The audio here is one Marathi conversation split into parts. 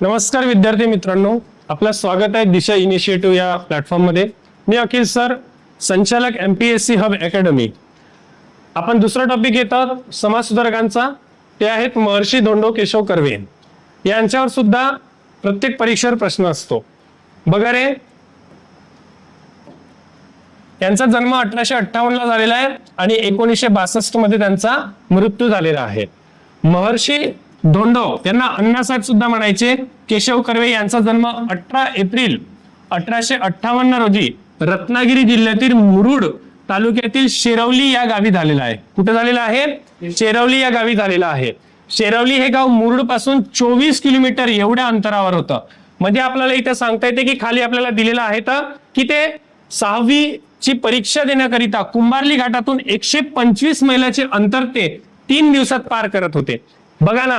नमस्कार विद्यार्थी मित्रांनो आपलं स्वागत आहे दिशा इनिशिएटिव्ह या प्लॅटफॉर्ममध्ये मी अखिल सर संचालक M P S C hub academy आपण दुसरा टॉपिक घेत आहोत समाजसुधारकांचा. ते आहेत महर्षी धोंडो केशव कर्वे. यांच्यावर सुद्धा प्रत्येक परीक्षेवर प्रश्न असतो. बघा रे. यांचा जन्म अठराशे अठ्ठावन्न ला झालेला आहे आणि एकोणीसशे बासष्टमध्ये त्यांचा मृत्यू झालेला आहे. महर्षी धोंडो त्यांना अण्णासाहेब सुद्धा म्हणायचे केशव कर्वे यांचा जन्म अठरा एप्रिल अठराशे अठ्ठावन्न रोजी रत्नागिरी जिल्ह्यातील मुरुड तालुक्यातील शेरवली या गावी झालेला आहे. कुठे झालेला आहे? शेरवली या गावी झालेला आहे. शेरवली हे गाव मुरुडपासून चोवीस किलोमीटर एवढ्या अंतरावर होतं. म्हणजे आपल्याला इथे सांगता येते की खाली आपल्याला दिलेलं आहे तर की ते सहावी ची परीक्षा देण्याकरिता कुंभारली घाटातून एकशे पंचवीस मैलाचे अंतर ते तीन दिवसात पार करत होते. बघा ना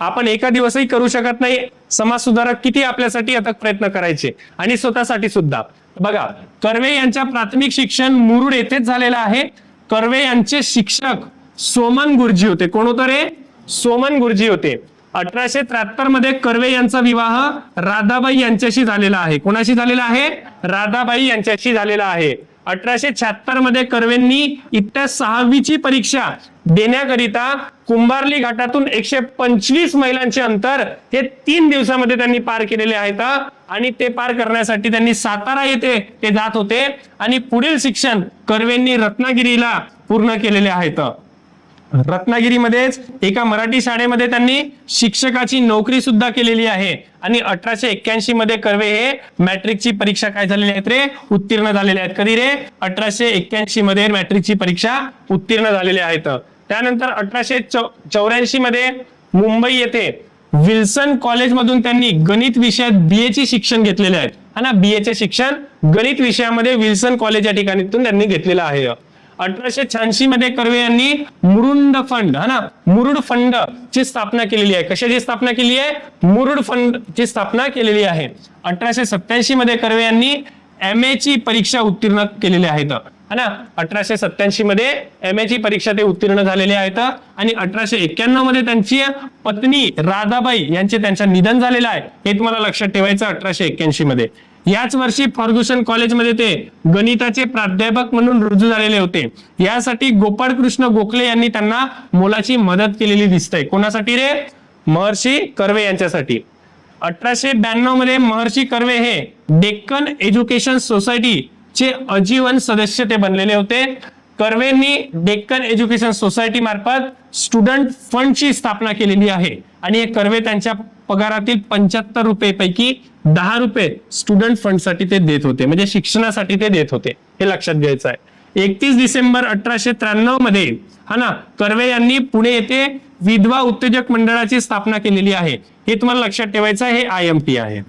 आपण एका दिवसही करू शकत नाही. समाज सुधारक किती आपल्यासाठी आता प्रयत्न करायचे आणि स्वतःसाठी सुद्धा. बघा कर्वे यांच्या प्राथमिक शिक्षण मुरुड येथेच झालेलं आहे. कर्वे यांचे शिक्षक सोमन गुरुजी होते. कोण होतं रे? सोमन गुरुजी होते. अठराशे त्र्याहत्तरमध्ये कर्वे यांचा विवाह राधाबाई यांच्याशी झालेला आहे. कोणाशी झालेला आहे? राधाबाई यांच्याशी झालेला आहे. अठराशे शहात्तरमध्ये कर्वेंनी इत्या सहावीची परीक्षा देण्याकरिता कुंभारली घाटातून एकशे पंचवीस मैलांचे अंतर हे तीन दिवसामध्ये त्यांनी पार केलेले आहेत. आणि ते पार करण्यासाठी त्यांनी सातारा येथे ते जात होते. आणि पुढील शिक्षण कर्वेंनी रत्नागिरीला पूर्ण केलेले आहेत. रत्नागिरीमध्येच एका मराठी शाळेमध्ये त्यांनी शिक्षकाची नोकरी सुद्धा केलेली आहे. आणि अठराशे एक्क्याऐंशी मध्ये कर्वे हे मॅट्रिकची परीक्षा काय झालेली आहेत रे? उत्तीर्ण झालेले आहेत. कधी रे? अठराशे एक्क्याऐंशी मध्ये मॅट्रिकची परीक्षा उत्तीर्ण झालेली आहेत. त्यानंतर अठराशे चौऱ्याऐंशी मध्ये मुंबई येथे विल्सन कॉलेजमधून त्यांनी गणित विषयात बीए चे शिक्षण घेतलेले आहेत. हा ना बीए चे शिक्षण गणित विषयामध्ये विल्सन कॉलेज या ठिकाणीतून त्यांनी घेतलेलं आहे. अठराशे शहाऐंशी मध्ये कर्वे यांनी मुरुंड फंड हा ना मुरुड फंड ची स्थापना केलेली आहे. कशाची स्थापना केली आहे? मुरुड फंड ची स्थापना केलेली आहे. अठराशे सत्याऐंशी मध्ये कर्वे यांनी एम ए ची परीक्षा उत्तीर्ण केलेली आहेत. है ना? अठराशे सत्याऐंशी मध्ये एम ए ची परीक्षा ते उत्तीर्ण झालेले आहेत आणि अठराशे एक्क्याण्णवमध्ये त्यांची पत्नी राधाबाई यांचे त्यांचं निधन झालेलं आहे. हे तुम्हाला लक्षात ठेवायचं अठराशे एक्क्याऐंशी मध्ये. याच वर्षी फर्ग्युसन कॉलेजमध्ये ते गणिताचे प्राध्यापक म्हणून रुजू झालेले होते. यासाठी गोपाळ कृष्ण गोखले यांनी त्यांना मोलाची मदत केलेली दिसते कोणासाठी रे? महर्षी कर्वे यांच्यासाठी. अठराशे ब्याण्णवमध्ये महर्षी कर्वे हे डेक्कन एज्युकेशन सोसायटी चे अजीवन सदस्य ते बनलेले होते. कर्वेंनी डेक्कन एज्युकेशन सोसायटी मार्फत स्टुडंट फंडची स्थापना केलेली आहे. आणि हे कर्वे त्यांच्या पगारातील पंच्याहत्तर रुपये पैकी दहा रुपये स्टुडंट फंडसाठी ते देत होते. म्हणजे शिक्षणासाठी ते देत होते. हे लक्षात घ्यायचं आहे. एकतीस डिसेंबर अठराशे त्र्याण्णवमध्ये हा ना कर्वे यांनी पुणे येथे विधवा उत्तेजक मंडळाची स्थापना केलेली आहे. हे तुम्हाला लक्षात ठेवायचं आहे. हे आय एम पी आहे.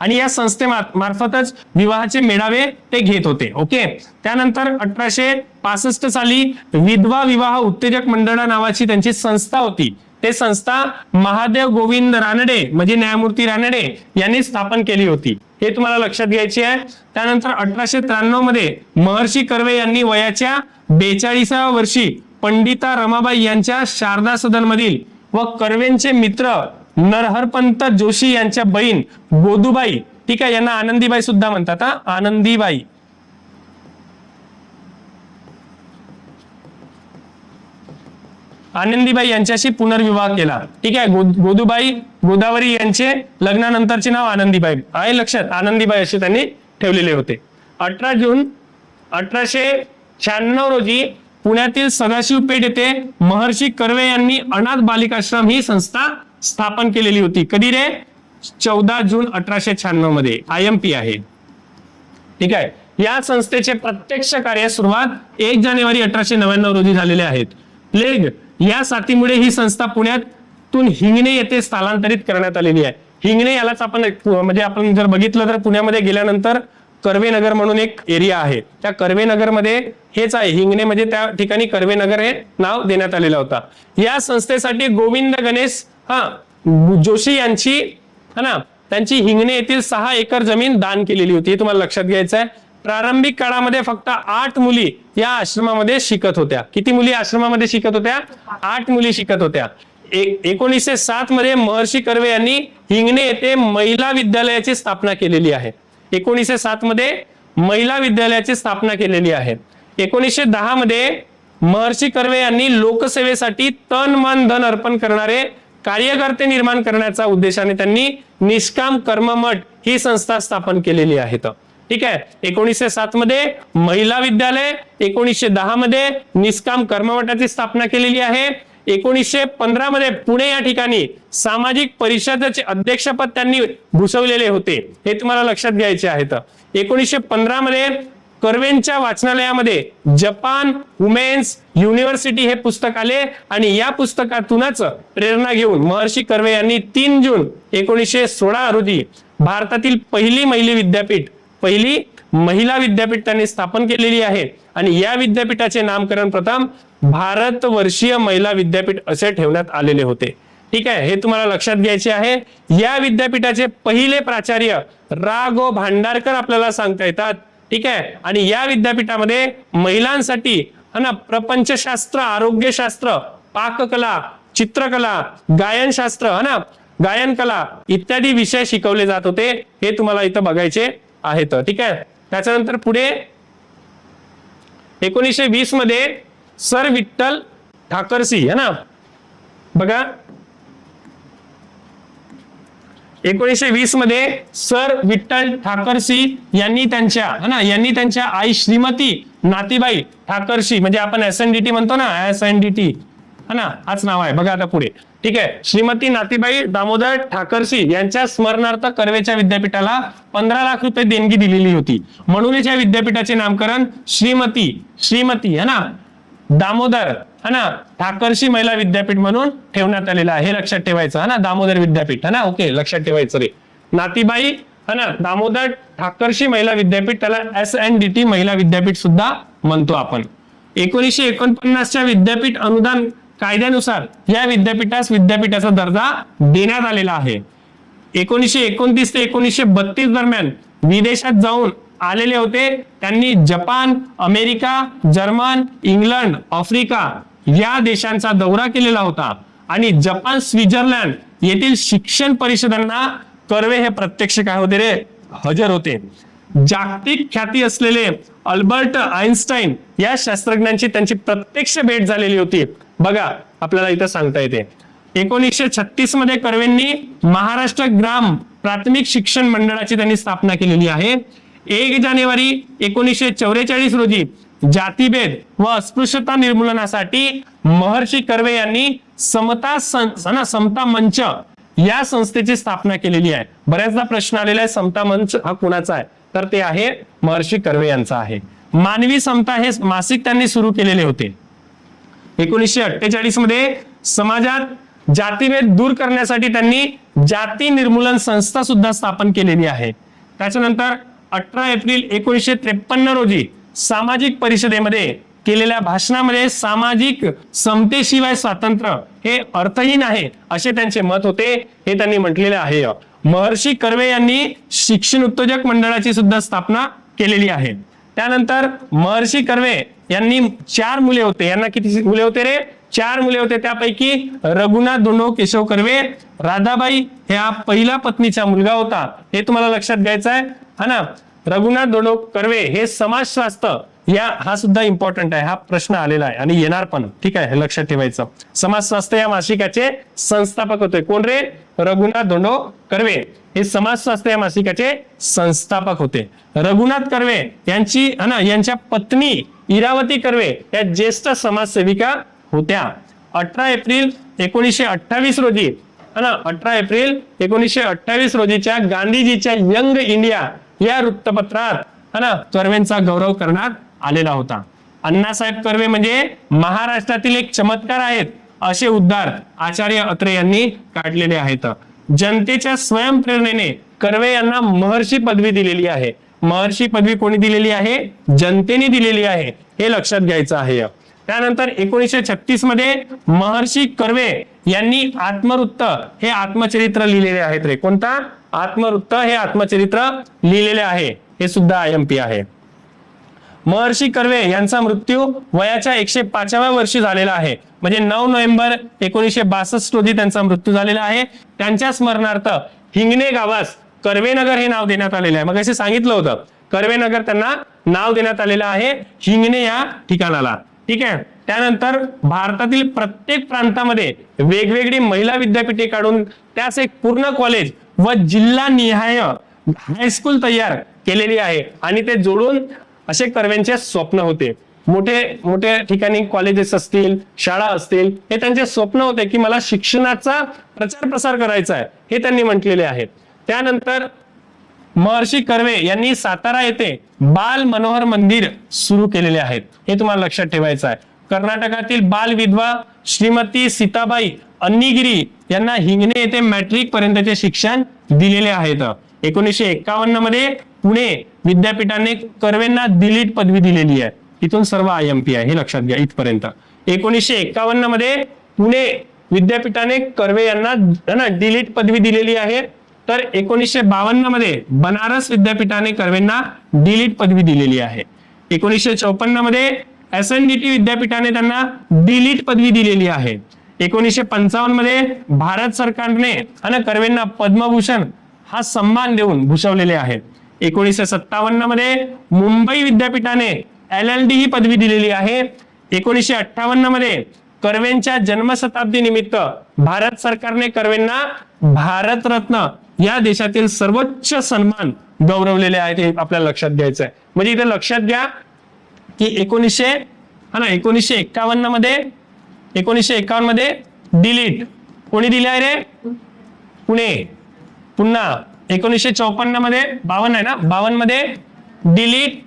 आणि या संस्थेमार्फतच विवाहाचे मेळावे ते घेत होते. ओके? त्यानंतर अठराशे पासष्ट साली विधवा विवाह उत्तेजक मंडळ नावाची त्यांची संस्था होती. ते संस्था महादेव गोविंद रानडे म्हणजे न्यायमूर्ती रानडे यांनी स्थापन केली होती. हे तुम्हाला लक्षात घ्यायची आहे. त्यानंतर अठराशे त्र्याण्णवमध्ये महर्षी कर्वे यांनी वयाच्या बेचाळीसाव्या वर्षी पंडिता रमाबाई यांच्या शारदा सदन मधील व कर्वेंचे मित्र नरहरपंत जोशी यांच्या बहीण गोदूबाई. ठीक आहे यांना आनंदीबाई सुद्धा म्हणतात हा? आनंदीबाई. आनंदीबाई यांच्याशी पुनर्विवाह केला. ठीक आहे गोदूबाई गोदावरी यांचे लग्नानंतरचे नाव आनंदीबाई. आहे लक्षात? आनंदीबाई असे त्यांनी ठेवलेले होते. अठरा जून अठराशे शहाण्णव रोजी पुण्यातील सदाशिव पेठ येथे महर्षी कर्वे यांनी अनाथ बालिकाश्रम ही संस्था स्थापन केलेली होती. कधी रे? चौदा जून अठराशे शहाण्णवमध्ये. आय एम पी आहे. ठीक आहे? या संस्थेचे प्रत्यक्ष कार्य सुरुवात एक जानेवारी अठराशे नव्याण्णव रोजी झालेले आहेत. प्लेग या साथीमुळे ही संस्था पुण्यातून हिंगणे येथे स्थलांतरित करण्यात आलेली आहे. हिंगणे यालाच आपण म्हणजे आपण जर बघितलं तर पुण्यामध्ये गेल्यानंतर कर्वेनगर म्हणून एक एरिया आहे. त्या कर्वेनगरमध्ये हेच आहे. हिंगणे म्हणजे त्या ठिकाणी कर्वेनगर हे नाव देण्यात आलेलं होता. या संस्थेसाठी गोविंद गणेश हा जोशी यांची हा ना त्यांची हिंगणे येथील सहा एकर जमीन दान केलेली होती. हे तुम्हाला लक्षात घ्यायचं आहे. प्रारंभिक काळामध्ये फक्त आठ मुली या आश्रमामध्ये शिकत होत्या. किती मुली आश्रमामध्ये शिकत होत्या? आठ मुली शिकत होत्या. एकोणीसशे सात मध्ये महर्षी कर्वे यांनी हिंगणे येथे महिला विद्यालयाची स्थापना केलेली आहे. एकोणीसशे सात मध्ये महिला विद्यालयाची स्थापना केलेली आहे. एकोणीसशे दहा मध्ये महर्षी कर्वे यांनी लोकसेवेसाठी तन मन धन अर्पण करणारे कार्यकर्ते निर्माण करण्याच्या उद्देशाने त्यांनी निष्काम कर्ममठ ही संस्था स्थापन केलेली आहे. ठीक आहे? एकोणीसशे सात मध्ये महिला विद्यालय एकोणीसशे दहा मध्ये निष्काम कर्ममठाची स्थापना केलेली आहे. एकोणीसशे पंधरा मध्ये पुणे या ठिकाणी सामाजिक परिषदेचे अध्यक्षपद त्यांनी भूषवलेले होते. हे तुम्हाला लक्षात घ्यायचे आहेत एकोणीसशे पंधरा मध्ये कर्वेंच्या वाचनालयामध्ये जपान वुमेन्स युनिव्हर्सिटी हे पुस्तक आले आणि या पुस्तकातूनच प्रेरणा घेऊन महर्षी कर्वे यांनी तीन जून एकोणीसशे सोळा रोजी भारतातील पहिली महिला विद्यापीठ पहिली महिला विद्यापीठ त्यांनी स्थापन केलेली आहे. आणि या विद्यापीठाचे नामकरण प्रथम भारत वर्षीय महिला विद्यापीठ असे ठेवण्यात आलेले होते. ठीक आहे हे तुम्हाला लक्षात घ्यायचे आहे. या विद्यापीठाचे पहिले प्राचार्य रा गो भांडारकर आपल्याला सांगता येतात. ठीक आहे आणि या विद्यापीठामध्ये महिलांसाठी ना प्रपंचशास्त्र आरोग्यशास्त्र पाककला चित्रकला गायनशास्त्र है ना गायन कला इत्यादी विषय शिकवले जात होते. हे तुम्हाला इथं बघायचे आहेत ठीक आहे त्याच्यानंतर पुढे एकोणीसशे वीसमध्ये सर विठ्ठल ठाकरसी है ना? बघा. एकोणीसशे वीसमध्ये सर विठ्ठल ठाकरसी यांनी त्यांच्या है ना? यांनी त्यांच्या आई श्रीमती नातीबाई ठाकरसी म्हणजे आपण एस एन डी टी म्हणतो ना एस एन डी टी है ना? हाच नाव आहे. बघा आता पुढे. ठीक आहे. श्रीमती नातीबाई दामोदर ठाकरसी यांच्या स्मरणार्थ कर्वेच्या विद्यापीठाला पंधरा लाख रुपये देणगी दिलेली होती. म्हणूनच या विद्यापीठाचे नामकरण श्रीमती श्रीमती है ना? दामोदर है ना? ठाकरशी महिला विद्यापीठ म्हणून ठेवण्यात आलेलं आहे. हे लक्षात ठेवायचं है ना? दामोदर विद्यापीठ है ना? ओके लक्षात ठेवायचं रे. नातीबाई है ना? दामोदर ठाकरशी महिला विद्यापीठ त्याला एस एन डी टी महिला विद्यापीठ सुद्धा म्हणतो आपण. एकोणीसशे एकोणपन्नासच्या विद्यापीठ अनुदान कायद्यानुसार या विद्यापीठास विद्यापीठाचा दर्जा देण्यात आलेला आहे. एकोणीसशे एकोणतीस ते एकोणीसशे बत्तीस दरम्यान विदेशात जाऊन आलेले होते. त्यांनी Japan America German England Africa या देशांचा दौरा केलेला होता. आणि जपान स्वित्झर्लंड येथील शिक्षण परिषदांना कर्वे हे प्रत्यक्ष काय होते रे? हजर होते. जागतिक ख्याती असलेले अल्बर्ट आईन्स्टाईन या शास्त्रज्ञांची त्यांची प्रत्यक्ष भेट झालेली होती. बघा आपल्याला इथं सांगता येते. एकोणीसशे छत्तीसमध्ये कर्वेंनी महाराष्ट्र ग्राम प्राथमिक शिक्षण मंडळाची त्यांनी स्थापना केलेली आहे. एक जानेवारी एकोणीसशे चौवेचाळीस रोजी जातीभेद व अस्पृश्यता निर्मूलनासाठी महर्षी कर्वे यांनी समता सं- ना, समता मंच या संस्थेची स्थापना केलेली आहे. बऱ्याचदा प्रश्न आलेला आहे समता मंच हा कुणाचा आहे? तर ते आहे महर्षी कर्वे यांचा आहे. मानवी समता हे मासिक त्यांनी सुरू केलेले होते. एकोणीसशे अठ्ठेचाळीसमध्ये समाजात जातीभेद दूर करण्यासाठी त्यांनी जाती निर्मूलन संस्था सुद्धा स्थापन केलेली आहे. त्याच्यानंतर अठरा एप्रिल एकोणीसशे त्रेपन्न रोजी सामाजिक परिषदेमध्ये केलेल्या भाषणामध्ये सामाजिक समतेशिवाय स्वातंत्र्य हे अर्थहीन आहे असे त्यांचे मत होते हे त्यांनी म्हटलेले आहे. महर्षी कर्वे यांनी शिक्षण उत्तेजक मंडळाची सुद्धा स्थापना केलेली आहे. त्यानंतर महर्षी कर्वे यांनी चार मुले होते. यांना किती मुले होते रे? चार मुले होते. त्यापैकी रघुनाथ दोंडो केशव कर्वे राधाबाई ह्या पहिल्या पत्नीचा मुलगा होता. हे तुम्हाला लक्षात घ्यायचं आहे. हा ना? रघुनाथ दोंडो कर्वे हे समाजशास्त्र या हा सुद्धा इम्पॉर्टंट आहे. हा प्रश्न आलेला आहे आणि येणार पण. ठीक आहे? हे लक्षात ठेवायचं. समाजशास्त्र या मासिकाचे संस्थापक होते. कोण रे? रघुनाथ दोंडो कर्वे हे समाजशास्त्र या मासिकाचे संस्थापक होते. रघुनाथ कर्वे यांची ना यांच्या पत्नी इरावती कर्वे या ज्येष्ठ समाजसेविका होत्या. अठरा एप्रिल एकोणीसशे अठ्ठावीस रोजी ना अठरा एप्रिल एकोणीसशे अठ्ठावीस रोजीच्या गांधीजीच्या यंग इंडिया या वृत्तपत्रात ना कर्वेंचा गौरव करण्यात आलेला होता. अण्णासाहेब कर्वे म्हणजे महाराष्ट्रातील एक चमत्कार आहेत. असे उद्गार आचार्य अत्रे यांनी काढलेले आहेत. जनतेच्या स्वयंप्रेरणेने कर्वे यांना महर्षी पदवी दिलेली आहे. महर्षी पदवी कोणी दिलेली आहे? जनतेने दिलेली आहे हे लक्षात घ्यायचं आहे. त्यानंतर एकोणीसशे छत्तीसमध्ये महर्षी कर्वे यांनी आत्मवृत्त हे आत्मचरित्र लिहिलेले आहेत रे. कोणता? आत्मवृत्त हे आत्मचरित्र लिहिलेले आहे. हे सुद्धा आय एम पी आहे. महर्षी कर्वे यांचा मृत्यू वयाच्या एकशे पाचव्या वर्षी झालेला आहे. म्हणजे नऊ नोव्हेंबर एकोणीसशे बासष्ट रोजी त्यांचा मृत्यू झालेला आहे. त्यांच्या स्मरणार्थ हिंगणे गावास कर्वेनगर हे नाव देण्यात आलेलं आहे. मग असे सांगितलं होतं. कर्वेनगर त्यांना नाव देण्यात आलेलं आहे हिंगणे या ठिकाणाला. ठीक आहे? त्यानंतर भारतातील प्रत्येक प्रांतामध्ये वेगवेगळी महिला विद्यापीठे काढून त्यास एक पूर्ण कॉलेज व जिल्हा निहाय हायस्कूल तयार केलेली आहे. आणि ते जोडून असे कर्वेंचे स्वप्न होते. मोठे मोठे ठिकाणी कॉलेजेस असतील शाळा असतील हे त्यांचे स्वप्न होते की मला शिक्षणाचा प्रचार प्रसार करायचा आहे हे त्यांनी म्हटलेले आहेत. त्यानंतर महर्षी कर्वे यांनी सातारा येथे बाल मनोहर मंदिर सुरू केलेले आहेत. हे तुम्हाला लक्षात ठेवायचं आहे. कर्नाटकातील बाल विधवा श्रीमती सीताबाई अन्नीगिरी यांना हिंगणे येथे मॅट्रिक पर्यंतचे शिक्षण दिलेले आहेत. एकोणीसशे एकावन्नमध्ये पुणे विद्यापीठाने कर्वेंना दिलीट पदवी दिलेली आहे. इथून सर्व आय एम पी आहे हे लक्षात घ्या इथपर्यंत. एकोणीसशे एकावन्नमध्ये पुणे विद्यापीठाने कर्वे यांना ना डिलीट पदवी दिलेली आहे. तर एकोणीसशे बावन्नमध्ये बनारस विद्यापीठाने कर्वेंना डिलीट पदवी दिलेली आहे. एकोणीसशे चौपन्नमध्ये एस एन डी टी विद्यापीठाने त्यांना डिलीट पदवी दिलेली आहे. एकोणीसशे पंचावन्नमध्ये भारत सरकारने आणि कर्वेंना पद्मभूषण हा सन्मान देऊन भूषवलेले आहेत. एकोणीसशे सत्तावन्नमध्ये मुंबई विद्यापीठाने एल एल डी ही पदवी दिलेली आहे. एकोणीसशे अठ्ठावन्नमध्ये कर्वेंच्या जन्मशताब्दी निमित्त भारत सरकारने कर्वेंना भारतरत्न या देशातील सर्वोच्च सन्मान गौरवलेले आहेत हे आपल्याला लक्षात घ्यायचं आहे म्हणजे इथे लक्षात घ्या की एकोणीसशे हा ना एकोणीसशे एक्कावन्नमध्ये एकोणीसशे एकावन्नमध्ये डिलीट कोणी दिले आहे रे? पुणे. पुन्हा एकोणीसशे चौपन्नमध्ये बावन्न आहे ना? बावन्नमध्ये डिलीट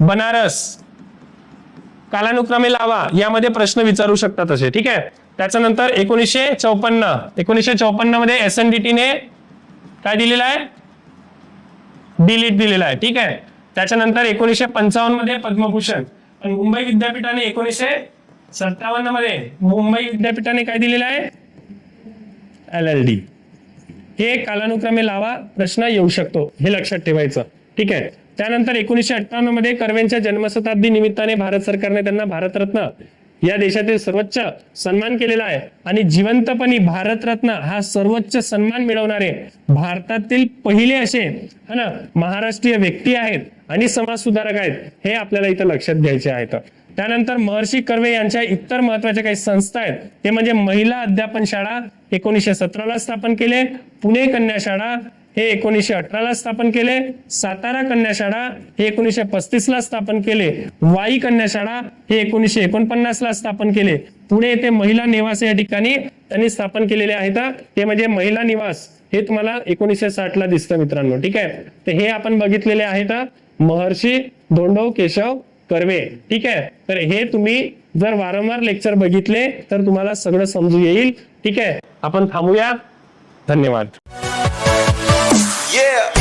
बनारस. कालानुक्रमे लावा यामध्ये प्रश्न विचारू शकतात असे ठीक आहे? त्याच्यानंतर एकोणीसशे चौपन्न एकोणीसशे चौपन्नमध्ये एस एन डी टीने काय दिलेलं आहे? डिलीट दिलेला आहे ठीक आहे? त्याच्यानंतर एकोणीसशे पंचावन्नमध्ये पद्मभूषण. आणि मुंबई विद्यापीठाने एकोणीसशे सत्तावन्नमध्ये मुंबई विद्यापीठाने काय दिलेलं आहे? एल एल डी हे कालानुक्रमे लावा प्रश्न येऊ शकतो हे लक्षात ठेवायचं. ठीक आहे? त्यानंतर एकोणीसशे अठ्ठ्याण्णवमध्ये कर्वेंच्या जन्मशताब्दी निमित्ताने भारत सरकारने त्यांना भारतरत्न या देशातील सर्वोच्च सन्मान केलेला आहे. आणि जिवंतपणी भारतरत्न हा सर्वोच्च सन्मान मिळवणारे भारतातील पहिले असे है ना महाराष्ट्रीय व्यक्ती आहेत आणि समाज सुधारक आहेत हे आपल्याला इथं लक्षात घ्यायचे आहेत. त्यानंतर महर्षी कर्वे यांच्या इतर महत्त्वाच्या काही संस्था आहेत. ते म्हणजे महिला अध्यापन शाळा एकोणीसशे सतराला स्थापन केले पुणे कन्या शाळा हे एकोणीसशे अठराला स्थापन केले. सातारा कन्याशाळा हे एकोणीसशे पस्तीस ला स्थापन केले. वाई कन्याशाळा हे एकोणीसशे एकोणपन्नास ला स्थापन केले. पुणे येथे महिला निवास या ठिकाणी त्यांनी स्थापन केलेले आहेत. ते म्हणजे महिला निवास हे तुम्हाला एकोणीसशे साठ ला दिसतं मित्रांनो. ठीक आहे? तर हे आपण बघितलेले आहेत. महर्षी धोंडो केशव कर्वे. ठीक आहे? तर हे तुम्ही जर वारंवार लेक्चर बघितले तर तुम्हाला सगळं समजू येईल. ठीक आहे? आपण थांबूया. धन्यवाद. Yeah.